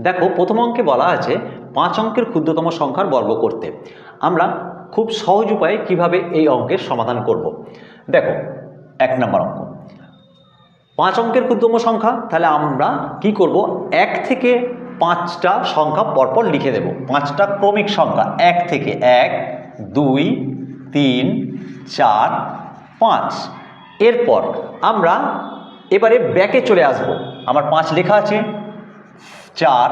দেখো, প্রথম অঙ্কে বলা আছে পাঁচ অঙ্কের ক্ষুদ্রতম সংখ্যার বর্গ করতে। আমরা খুব সহজ উপায়ে কীভাবে এই অঙ্কের সমাধান করব। দেখো, এক নম্বর অঙ্ক। পাঁচ অঙ্কের ক্ষুদ্রতম সংখ্যা, তাহলে আমরা কি করব? এক থেকে পাঁচটা সংখ্যা পরপর লিখে দেব। পাঁচটা ক্রমিক সংখ্যা, এক থেকে এক, দুই, তিন, চার, পাঁচ। এরপর আমরা এবারে ব্যাকে চলে আসব। আমার পাঁচ লেখা আছে। চার,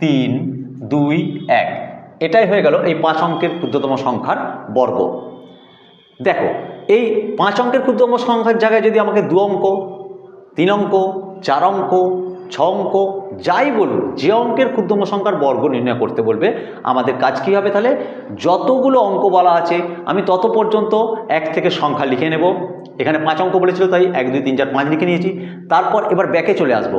তিন, দুই, এক। এটাই হয়ে গেল এই পাঁচ অঙ্কের ক্ষুদ্রতম সংখ্যার বর্গ। দেখো, এই পাঁচ অঙ্কের ক্ষুদ্রতম সংখ্যার জায়গায় যদি আমাকে দু অঙ্ক, তিন অঙ্ক, চার অঙ্ক, ছ অঙ্ক, যাই বলুন, যে অঙ্কের ক্ষুদ্রতম সংখ্যার বর্গ নির্ণয় করতে বলবে, আমাদের কাজ কী হবে তাহলে? যতগুলো অঙ্ক বলা আছে, আমি তত পর্যন্ত এক থেকে সংখ্যা লিখে নেব। এখানে পাঁচ অঙ্ক বলেছিল তাই এক, দুই, তিন, চার, পাঁচ লিখে নিয়েছি। তারপর এবার ব্যাকে চলে আসব।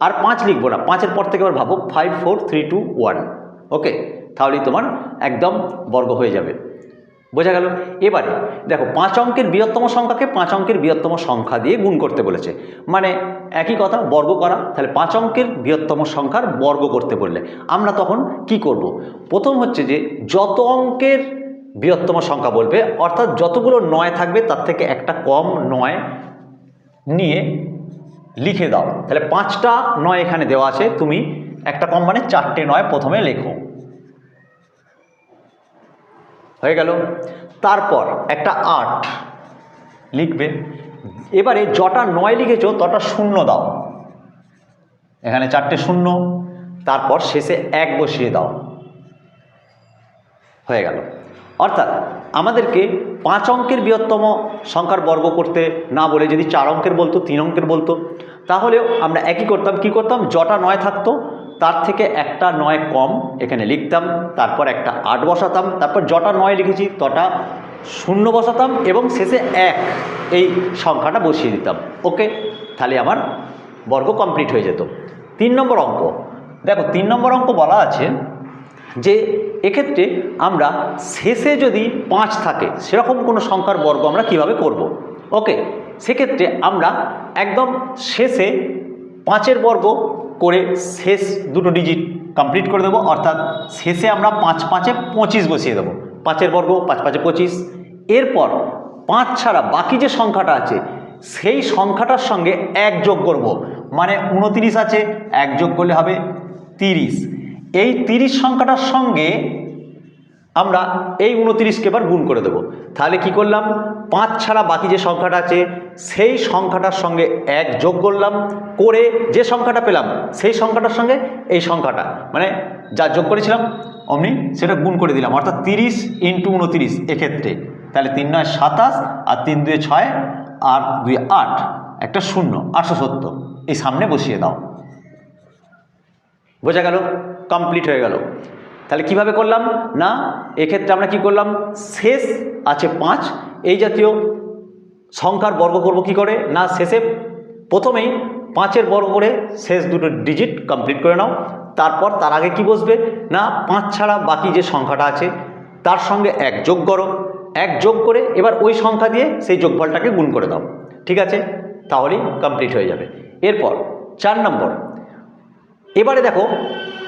আর পাঁচ লিখব না, পাঁচের পর থেকে আবার ভাবো five four three two one okay তাহলেই তোমার একদম বর্গ হয়ে যাবে। বোঝা গেল? এবারে দেখো, পাঁচ অঙ্কের বৃহত্তম সংখ্যাকে পাঁচ অঙ্কের বৃহত্তম সংখ্যা দিয়ে গুণ করতে বলেছে। মানে একই কথা, বর্গ করা। তাহলে পাঁচ অঙ্কের বৃহত্তম সংখ্যার বর্গ করতে বললে আমরা তখন কি করব। প্রথম হচ্ছে যে যত অঙ্কের বৃহত্তম সংখ্যা বলবে, অর্থাৎ যতগুলো নয় থাকবে, তার থেকে একটা কম নয় নিয়ে লিখে দাও। তাহলে পাঁচটা নয় এখানে দেওয়া আছে, তুমি একটা কম মানে চারটে নয় প্রথমে লেখো। হয়ে গেল। তারপর একটা আট লিখবে। এবারে যটা নয় লিখেছো, তটা শূন্য দাও। এখানে চারটে শূন্য, তারপর শেষে এক বসিয়ে দাও। হয়ে গেল। অর্থাৎ আমাদেরকে পাঁচ অঙ্কের বৃহত্তম সংখ্যার বর্গ করতে না বলে যদি চার অঙ্কের বলতো, তিন অঙ্কের বলতো তাহলেও আমরা একই করতাম, কি করতাম? যটা নয় থাকতো, তার থেকে একটা নয় কম এখানে লিখতাম, তারপর একটা আট বসাতাম, তারপর যটা নয় লিখেছি, তটা শূন্য বসাতাম এবং শেষে এক এই সংখ্যাটা বসিয়ে দিতাম। ওকে? তাহলে আমার বর্গ কমপ্লিট হয়ে যেত। তিন নম্বর অঙ্ক। দেখো, তিন নম্বর অঙ্ক বলা আছে যে এক্ষেত্রে আমরা শেষে যদি পাঁচ থাকে, সেরকম কোনো সংখ্যার বর্গ আমরা কীভাবে করব। ওকে, সেক্ষেত্রে আমরা একদম শেষে পাঁচের বর্গ করে শেষ দুটো ডিজিট কমপ্লিট করে দেবো, অর্থাৎ শেষে আমরা পাঁচ পাঁচে পঁচিশ বসিয়ে দেবো। পাঁচের বর্গ, পাঁচ পাঁচে পঁচিশ। এরপর পাঁচ ছাড়া বাকি যে সংখ্যাটা আছে, সেই সংখ্যাটার সঙ্গে এক যোগ করব। মানে উনতিরিশ আছে, এক যোগ করলে হবে তিরিশ। এই তিরিশ সংখ্যাটার সঙ্গে আমরা এই উনতিরিশকে এবার গুণ করে দেবো। তাহলে কি করলাম? পাঁচ ছাড়া বাকি যে সংখ্যাটা আছে, সেই সংখ্যাটার সঙ্গে এক যোগ করলাম, করে যে সংখ্যাটা পেলাম, সেই সংখ্যাটার সঙ্গে এই সংখ্যাটা। মানে যা যোগ করেছিলাম, অমনি সেটা গুণ করে দিলাম। অর্থাৎ তিরিশ ইন্টু উনতিরিশ এক্ষেত্রে। তাহলে তিন নয় সাতাশ, আর তিন দুয়ে ছয়, আর দুই আট, একটা শূন্য, আটশো সত্তর। এই সামনে বসিয়ে দাও। বোঝা গেল? কমপ্লিট হয়ে গেল। তাহলে কীভাবে করলাম? না, এক্ষেত্রে আমরা কি করলাম? শেষ আছে পাঁচ। এই জাতীয় সংখ্যার বর্গ করব কি করে? না, শেষে প্রথমেই পাঁচের বর্গ করে শেষ দুটো ডিজিট কমপ্লিট করে নাও। তারপর তার আগে কি বসবে? না, পাঁচ ছাড়া বাকি যে সংখ্যাটা আছে, তার সঙ্গে এক যোগ করো। এক যোগ করে এবার ওই সংখ্যা দিয়ে সেই যোগফলটাকে গুণ করে দাও। ঠিক আছে? তাহলেই কমপ্লিট হয়ে যাবে। এরপর চার নম্বর। এবারে দেখো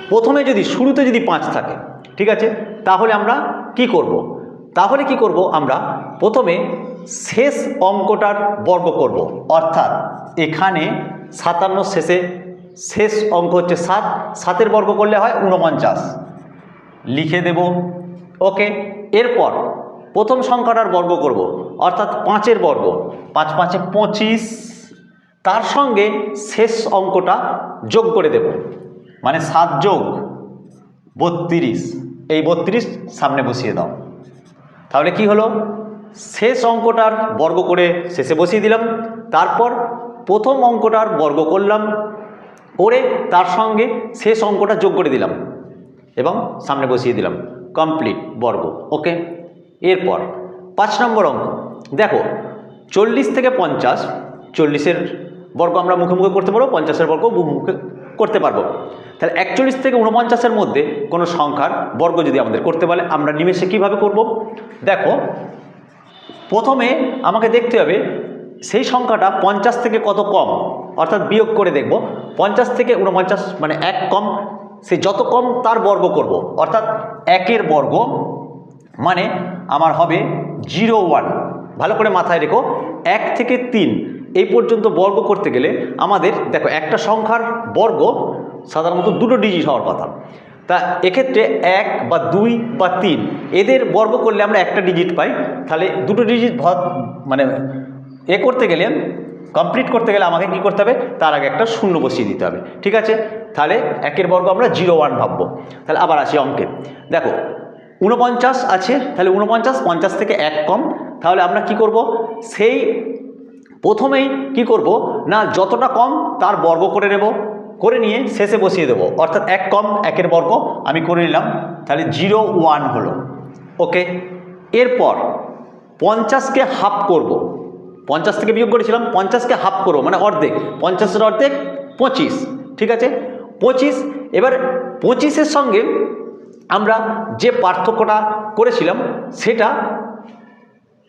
প্রথমে যদি শুরুতে যদি পাঁচ থাকে, ঠিক আছে? তাহলে আমরা কি করব। তাহলে কি করব আমরা? প্রথমে শেষ অঙ্কটার বর্গ করব। অর্থাৎ এখানে সাতান্ন শেষে শেষ অঙ্ক হচ্ছে সাত। সাতের বর্গ করলে হয় উনপঞ্চাশ লিখে দেব। ওকে, এরপর প্রথম সংখ্যাটার বর্গ করব। অর্থাৎ পাঁচের বর্গ। পাঁচ পাঁচে পঁচিশ। তার সঙ্গে শেষ অঙ্কটা যোগ করে দেব। মানে সাত যোগ বত্রিশ। এই বত্রিশ সামনে বসিয়ে দাও। তাহলে কি হলো? শেষ অঙ্কটার বর্গ করে শেষে বসিয়ে দিলাম। তারপর প্রথম অঙ্কটার বর্গ করলাম। করে তার সঙ্গে শেষ অঙ্কটা যোগ করে দিলাম। এবং সামনে বসিয়ে দিলাম। কমপ্লিট বর্গ। ওকে? এরপর পাঁচ নম্বর অঙ্ক। দেখো, চল্লিশ থেকে পঞ্চাশ, চল্লিশের বর্গ আমরা মুখে মুখে করতে পারব, পঞ্চাশের বর্গ মুখে করতে পারব। তাহলে একচল্লিশ থেকে উনপঞ্চাশের মধ্যে কোনো সংখ্যার বর্গ যদি আমাদের করতে বলে, আমরা নিমেষে কীভাবে করব? দেখো, প্রথমে আমাকে দেখতে হবে সেই সংখ্যাটা পঞ্চাশ থেকে কত কম? অর্থাৎ বিয়োগ করে দেখব। পঞ্চাশ থেকে উনপঞ্চাশ মানে এক কম, সে যত কম তার বর্গ করব। অর্থাৎ একের বর্গ মানে আমার হবে জিরো ওয়ান। ভালো করে মাথায় রেখো, এক থেকে তিন এই পর্যন্ত বর্গ করতে গেলে আমাদের, দেখো, একটা সংখ্যার বর্গ সাধারণত দুটো ডিজিট হওয়ার কথা। তা এক্ষেত্রে এক বা দুই বা তিন, এদের বর্গ করলে আমরা একটা ডিজিট পাই। তাহলে দুটো ডিজিট ভ- মানে এ করতে গেলে কমপ্লিট করতে গেলে আমাকে কি করতে হবে? তার আগে একটা শূন্য বসিয়ে দিতে হবে। ঠিক আছে? তাহলে একের বর্গ আমরা জিরো ওয়ান ভাববো। তাহলে আবার আসি অঙ্কে। দেখো, ঊনপঞ্চাশ আছে, তাহলে ঊনপঞ্চাশ, পঞ্চাশ থেকে এক কম। তাহলে আমরা কি করব? সেই প্রথমেই কি করব? না, যতটা কম, তার বর্গ করে নেব। করে নিয়ে শেষে বসিয়ে দেবো। অর্থাৎ এক কম, একের বর্গ, আমি করে নিলাম। তাহলে জিরো, ওয়ান হলো। ওকে? এরপর পঞ্চাশকে হাফ করব। পঞ্চাশ থেকে বিয়োগ করেছিলাম, পঞ্চাশকে হাফ করব মানে অর্ধেক। পঞ্চাশের অর্ধেক, পঁচিশ। ঠিক আছে? পঁচিশ, এবার পঁচিশের সঙ্গে আমরা যে পার্থক্যটা করেছিলাম, সেটা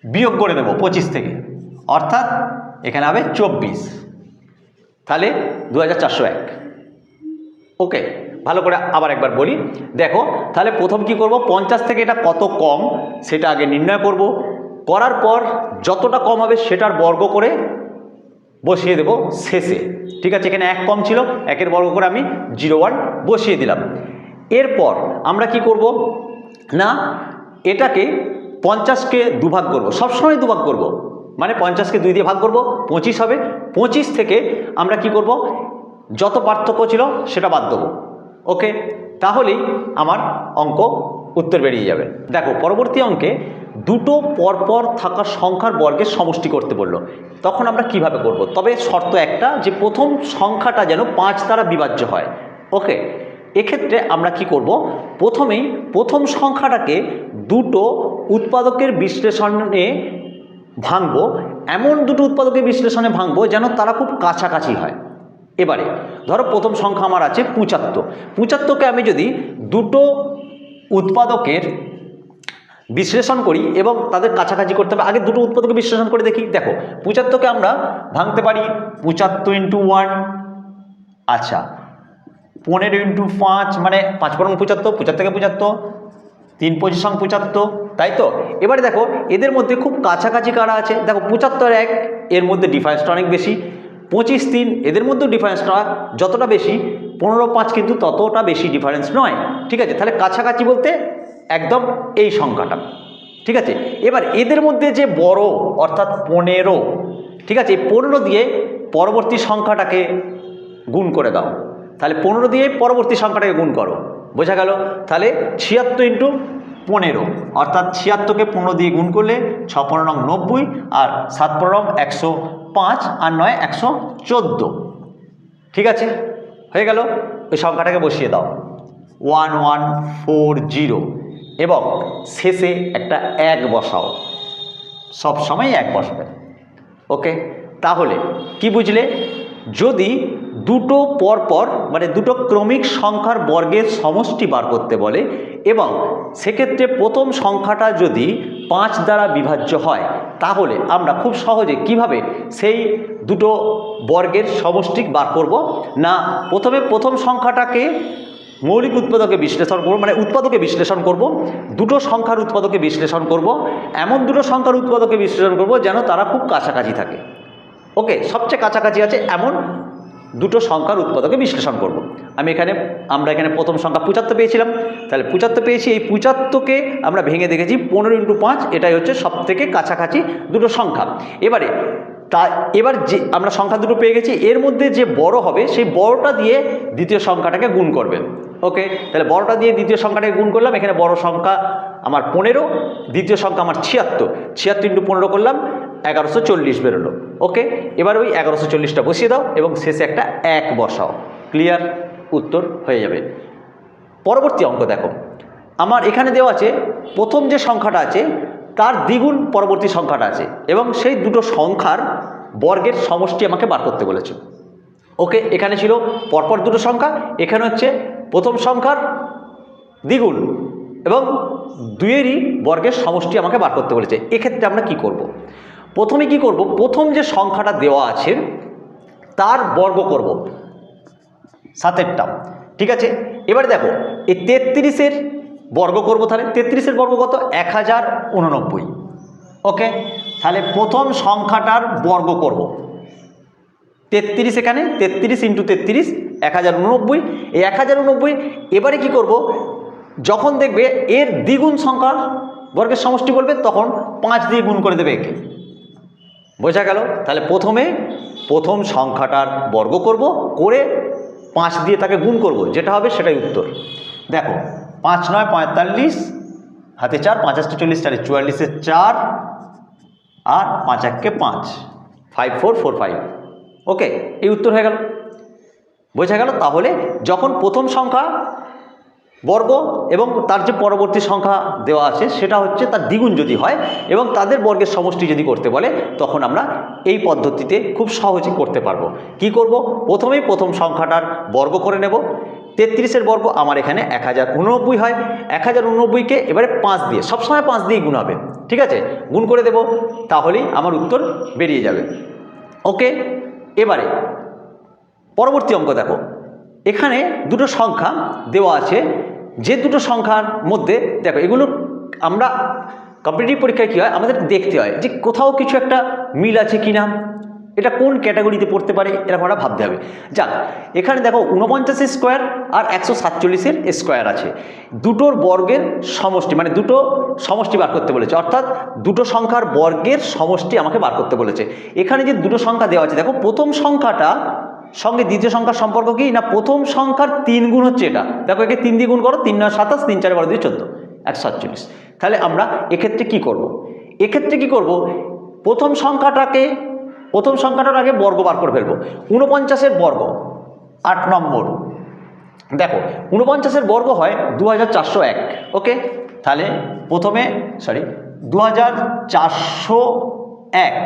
বিয়োগ করে দেবো পঁচিশ থেকে। অর্থাৎ এখানে হবে চব্বিশ। তাহলে দু হাজার চারশো এক। ওকে, ভালো করে আবার একবার বলি। দেখো, তাহলে প্রথম কি করব? পঞ্চাশ থেকে এটা কত কম, সেটা আগে নির্ণয় করব। করার পর যতটা কম হবে সেটার বর্গ করে বসিয়ে দেব শেষে। ঠিক আছে, এখানে এক কম ছিল, একের বর্গ করে আমি জিরো ওয়ান বসিয়ে দিলাম। এরপর আমরা কি করব? না, এটাকে পঞ্চাশকে দুভাগ করব। সবসময় দুভাগ করব। মানে পঞ্চাশকে দুই দিয়ে ভাগ করব, পঁচিশ হবে। পঁচিশ থেকে আমরা কি করব? যত পার্থক্য ছিল সেটা বাদ দেবো। ওকে? তাহলেই আমার অঙ্ক উত্তর বেরিয়ে যাবে। দেখো, পরবর্তী অঙ্কে দুটো পরপর থাকা সংখ্যার বর্গের সমষ্টি করতে বলল। তখন আমরা কীভাবে করব? তবে শর্ত একটা যে প্রথম সংখ্যাটা যেন পাঁচ দ্বারা বিভাজ্য হয়। ওকে? এক্ষেত্রে আমরা কি করব? প্রথমেই প্রথম সংখ্যাটাকে দুটো উৎপাদকের বিশ্লেষণে ভাঙবো, এমন দুটো উৎপাদকের বিশ্লেষণে ভাঙবো যেন তারা খুব কাছাকাছি হয়। এবারে, ধরো প্রথম সংখ্যা আমার আছে পঁচাত্তর। পঁচাত্তরকে আমি যদি দুটো উৎপাদকের বিশ্লেষণ করি এবং তাদের কাছাকাছি করতে হবে, আগে দুটো উৎপাদকে বিশ্লেষণ করে দেখি। দেখো, পঁচাত্তরকে আমরা ভাঙতে পারি, পঁচাত্তর ইন্টু ওয়ান আচ্ছা পনেরো ইন্টু পাঁচ মানে পাঁচ পনেরো পঁচাত্তর পঁচাত্তর থেকে পঁচাত্তর তিন পঁচিশ পঁচাত্তর, তাই তো? এবারে দেখো, এদের মধ্যে খুব কাছাকাছি কারা আছে? দেখো, পঁচাত্তর এক, এর মধ্যে ডিফারেন্সটা অনেক বেশি। পঁচিশ তিন, এদের মধ্যেও ডিফারেন্সটা যতটা বেশি, পনেরো পাঁচ কিন্তু ততটা বেশি ডিফারেন্স নয়। ঠিক আছে? তাহলে কাছাকাছি বলতে একদম এই সংখ্যাটা। ঠিক আছে? এবার এদের মধ্যে যে বড়, অর্থাৎ পনেরো, ঠিক আছে? পনেরো দিয়ে পরবর্তী সংখ্যাটাকে গুণ করে দাও। তাহলে পনেরো দিয়ে পরবর্তী সংখ্যাটাকে গুণ করো। বোঝা গেল? তাহলে ছিয়াত্তর ইন্টু পনেরো, অর্থাৎ ছিয়াত্তরকে পনেরো দিয়ে গুণ করলে ছ পনেরো নং নব্বই আর সাত পনেরো নং একশো পাঁচ আর নয় একশো চোদ্দ। ঠিক আছে? হয়ে গেল? ওই সংখ্যাটাকে বসিয়ে দাও। One one four zero. এবং শেষে একটা এক বসাও। সব সময় এক বসবে। ওকে? তাহলে কি বুঝলে? যদি দুটো পরপর মানে দুটো ক্রমিক সংখ্যার বর্গের সমষ্টি বার করতে বলে এবং সেক্ষেত্রে প্রথম সংখ্যাটা যদি পাঁচ দ্বারা বিভাজ্য হয়, তাহলে আমরা খুব সহজে কীভাবে সেই দুটো বর্গের সমষ্টি বার করব? না, প্রথমে প্রথম সংখ্যাটাকে মৌলিক উৎপাদকে বিশ্লেষণ করব মানে উৎপাদকে বিশ্লেষণ করব, দুটো সংখ্যার উৎপাদকে বিশ্লেষণ করব, এমন দুটো সংখ্যার উৎপাদকে বিশ্লেষণ করব যেন তারা খুব কাছাকাছি থাকে। ওকে, সবচেয়ে কাছাকাছি আছে এমন দুটো সংখ্যার উৎপাদকে বিশ্লেষণ করব। আমি এখানে, আমরা এখানে প্রথম সংখ্যা পঁচাত্তর পেয়েছিলাম। তাহলে পঁচাত্তর পেয়েছি, এই পঁচাত্তরকে আমরা ভেঙে দেখেছি পনেরো ইন্টু পাঁচ, এটাই হচ্ছে সব থেকে কাছাকাছি দুটো সংখ্যা। এবারে, তা, এবার যে, আমরা সংখ্যা দুটো পেয়ে গেছি, এর মধ্যে যে বড় হবে, সেই বড়টা দিয়ে দ্বিতীয় সংখ্যাটাকে গুণ করবেন। ওকে? তাহলে বড়টা দিয়ে দ্বিতীয় সংখ্যাটাকে গুণ করলাম, এখানে বড় সংখ্যা আমার পনেরো, দ্বিতীয় সংখ্যা আমার ছিয়াত্তর। ছিয়াত্তর ইন্টু পনেরো করলাম এগারোশো চল্লিশ বেরোলো। ওকে? এবার ওই এগারোশো চল্লিশটা বসিয়ে দাও এবং শেষে একটা এক বসাও। ক্লিয়ার? উত্তর হয়ে যাবে। পরবর্তী অঙ্ক দেখো। আমার এখানে দেওয়া আছে, প্রথম যে সংখ্যাটা আছে, তার দ্বিগুণ পরবর্তী সংখ্যাটা আছে এবং সেই দুটো সংখ্যার বর্গের সমষ্টি আমাকে বার করতে বলেছে। ওকে? এখানে ছিল পরপর দুটো সংখ্যা, এখানে হচ্ছে প্রথম সংখ্যার দ্বিগুণ এবং দুইয়েরই বর্গের সমষ্টি আমাকে বার করতে বলেছে। এক্ষেত্রে আমরা কি করব। প্রথমে কি করব? প্রথম যে সংখ্যাটা দেওয়া আছে, তার বর্গ করব। সাতেরটা। ঠিক আছে? এবারে দেখো, এই তেত্রিশের বর্গ করব তাহলে। তেত্রিশের বর্গ কত? এক হাজার উননব্বই। ওকে? তাহলে প্রথম সংখ্যাটার বর্গ করব। তেত্রিশ এখানে, তেত্রিশ ইন্টু তেত্রিশ, এক হাজার উননব্বই। এই এক হাজার উননব্বই, এবারে কি করব? যখন দেখবে এর দ্বিগুণ সংখ্যা বর্গের সমষ্টি বলবে তখন পাঁচ দিয়ে গুণ করে দেবে একে। বোঝা গেল? তাহলে প্রথমে প্রথম সংখ্যাটার বর্গ করব, করে পাঁচ দিয়ে তাকে গুণ করব। যেটা হবে সেটাই উত্তর। দেখো, পাঁচ নয় পঁয়তাল্লিশ, হাতে চার, পাঁচ আটটা চল্লিশ চারে চুয়াল্লিশে চার, আর পাঁচ এককে পাঁচ five four four five okay এই উত্তর হয়ে গেল। বোঝা গেল? তাহলে যখন প্রথম সংখ্যা বর্গ এবং তার যে পরবর্তী সংখ্যা দেওয়া আছে সেটা হচ্ছে তার দ্বিগুণ যদি হয় এবং তাদের বর্গের সমষ্টি যদি করতে বলে, তখন আমরা এই পদ্ধতিতে খুব সহজে করতে পারব। কি করব? প্রথমেই প্রথম সংখ্যাটার বর্গ করে নেব। তেত্রিশের বর্গ আমার এখানে এক হাজার উননব্বই হয়। এক হাজার উননব্বইকে এবারে পাঁচ দিয়ে, সবসময় পাঁচ দিয়ে গুণ হবে। ঠিক আছে? গুণ করে দেব, তাহলেই আমার উত্তর বেরিয়ে যাবে। ওকে? এবারে, পরবর্তী অঙ্ক দেখো। এখানে দুটো সংখ্যা দেওয়া আছে যে দুটো সংখ্যার মধ্যে, দেখো, এগুলো আমরা কম্পিটিটিভ পরীক্ষায় কী হয়? আমাদের দেখতে হয় যে কোথাও কিছু একটা মিল আছে কি না এটা কোন ক্যাটাগরিতে পড়তে পারে, এরকম আমরা ভাবতে হবে। যাক, এখানে দেখো উনপঞ্চাশের স্কোয়ার আর একশো সাতচল্লিশের স্কোয়ার আছে। দুটোর বর্গের সমষ্টি মানে দুটো সমষ্টি বার করতে বলেছে, অর্থাৎ দুটো সংখ্যার বর্গের সমষ্টি আমাকে বার করতে বলেছে। এখানে যে দুটো সংখ্যা দেওয়া আছে, দেখো, প্রথম সংখ্যাটা সঙ্গে দ্বিতীয় সংখ্যার সম্পর্ক কি? না প্রথম সংখ্যার তিন গুণ হচ্ছে এটা। দেখো একে তিন দিয়ে গুণ করো, তিন নয়, সাতাশ, তিন, চার, বারো, দুই, চোদ্দ, একশো সাতচল্লিশ তাহলে আমরা এক্ষেত্রে কি করব। এক্ষেত্রে কি করব? প্রথম সংখ্যাটাকে, প্রথম সংখ্যাটার আগে বর্গ বার করে ফেলব। উনপঞ্চাশের বর্গ, আট নম্বর। দেখো উনপঞ্চাশের বর্গ হয় দু হাজার চারশো এক, ওকে? তাহলে প্রথমে সরি দু এক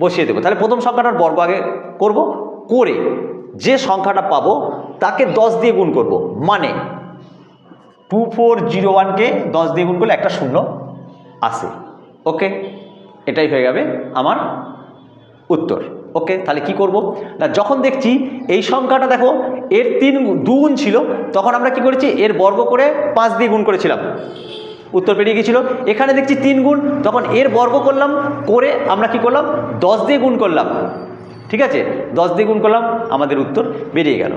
বসিয়ে দেবো। তাহলে প্রথম সংখ্যাটার বর্গ আগে করব করে যে সংখ্যাটা পাবো, তাকে দশ দিয়ে গুণ করব। মানে টু ফোর জিরো ওয়ানকে দশ দিয়ে গুণ করলে একটা শূন্য আসে ওকে? এটাই হয়ে যাবে আমার উত্তর। ওকে? তাহলে কি করব? না, যখন দেখছি এই সংখ্যাটা দেখো, এর তিন দুগুণ ছিল, তখন আমরা কি করেছি? এর বর্গ করে পাঁচ দিয়ে গুণ করেছিলাম। উত্তর পেরিয়ে গিয়েছিল। এখানে দেখছি তিন গুণ, তখন এর বর্গ করলাম, করে আমরা কি করলাম? দশ দিয়ে গুণ করলাম। ঠিক আছে? দশ দ্বিগুণ গুণ করলাম আমাদের উত্তর বেরিয়ে গেল।